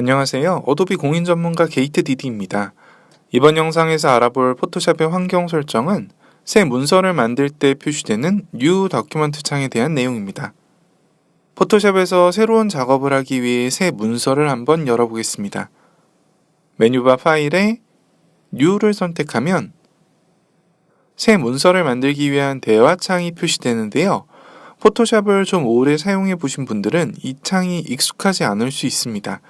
안녕하세요. 어도비 공인 전문가 게이트 디디입니다. 이번 영상에서 알아볼 포토샵의 환경 설정은 새 문서를 만들 때 표시되는 New Document 창에 대한 내용입니다. 포토샵에서 새로운 작업을 하기 위해 새 문서를 한번 열어보겠습니다. 메뉴바 파일에 New를 선택하면 새 문서를 만들기 위한 대화 창이 표시되는데요. 포토샵을 좀 오래 사용해 보신 분들은 이 창이 익숙하지 않을 수 있습니다.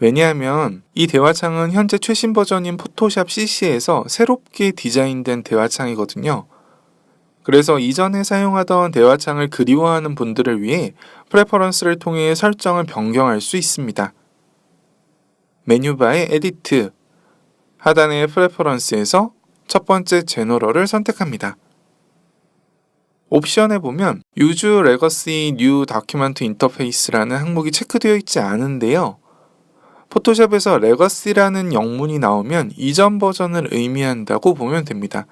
왜냐하면 이 대화창은 현재 최신 버전인 포토샵 CC에서 새롭게 디자인된 대화창이거든요. 그래서 이전에 사용하던 대화창을 그리워하는 분들을 위해 프레퍼런스를 통해 설정을 변경할 수 있습니다. 메뉴바의 에디트, 하단의 프레퍼런스에서 첫 번째 제너럴을 선택합니다. 옵션에 보면 Use Legacy New Document Interface라는 항목이 체크되어 있지 않은데요. 포토샵에서 레거시라는 영문이 나오면 이전 버전을 의미한다고 보면 됩니다.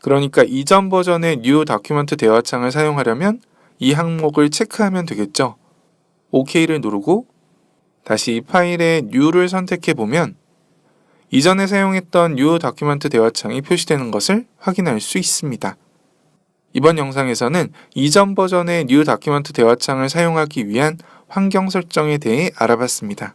그러니까 이전 버전의 New Document 대화창을 사용하려면 이 항목을 체크하면 되겠죠. OK를 누르고 다시 파일의 New를 선택해 보면 이전에 사용했던 New Document 대화창이 표시되는 것을 확인할 수 있습니다. 이번 영상에서는 이전 버전의 New Document 대화창을 사용하기 위한 환경 설정에 대해 알아봤습니다.